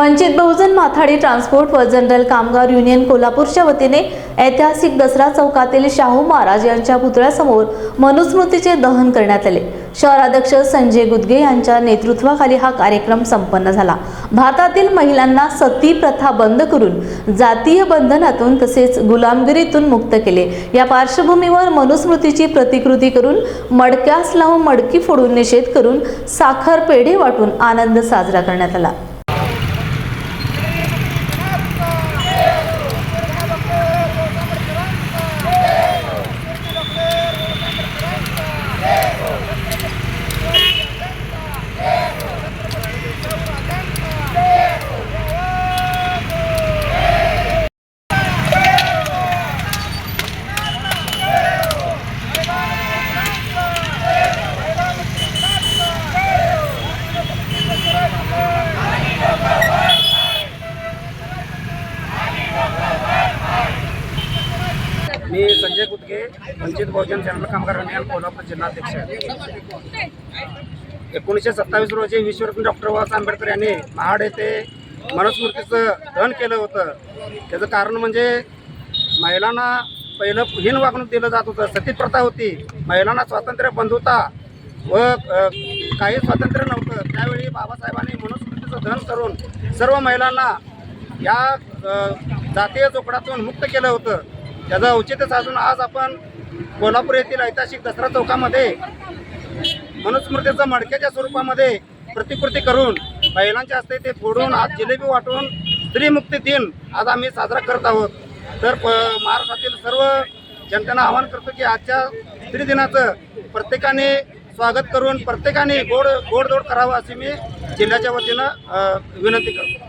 वंचित Bahujan Mathadi transport व general कामगार union कोल्हापूरच्या वतीने ऐतिहासिक दसरा चौकातील शाहू महाराज यांच्या पुतळ्यासमोर मनुस्मृतीचे दहन करण्यात आले. शहराध्यक्ष संजय गुदगे यांच्या नेतृत्वाखाली हा कार्यक्रम संपन्न झाला. भारतातील महिलांना सती प्रथा बंद करून जातीय बंधनातून तसेच गुलामगिरीतून मुक्त केले. या पार्श्वभूमीवर मनुस्मृतीची प्रतिकृती करून मडक्यास लावून मडकी फोडून निषेध करून साखर पेढे वाटून आनंद साजरा करण्यात आला. मी संजय कुदके वंचित बहुजन जनरल कामगार युनियन कोल्हापूर जिल्हाध्यक्ष एकोणीसशे सत्तावीस रोजी विश्वरत्न डॉक्टर बाबासाहेब आंबेडकर यांनी महाड येथे मनुस्मृतीचं दहन केलं होतं. त्याचं कारण म्हणजे महिलांना पहिलं हीन वागणूक दिलं जात होतं. सती प्रथा होती. महिलांना स्वातंत्र्य बंधुता व काही स्वातंत्र्य नव्हतं. त्यावेळी बाबासाहेबांनी मनुस्मृतीचं दहन करून सर्व महिलांना या जातीय चोपडातून मुक्त केलं होतं. याचा औचित्य साधून आज आपण कोल्हापूर येथील ऐतिहासिक दसरा चौकामध्ये मनुस्मृतीचं मडक्याच्या स्वरूपामध्ये प्रतिकृती करून महिलांच्या हस्ते ते फोडून आज जिलेबी वाटून स्त्रीमुक्ती दिन आज आम्ही साजरा करत आहोत. तर प महाराष्ट्रातील सर्व जनतेनं आवाहन करतो की आजच्या स्त्री दिनाचं प्रत्येकाने स्वागत करून प्रत्येकाने गोड गोडधोड करावं अशी मी जिल्ह्याच्या वतीनं विनंती करतो.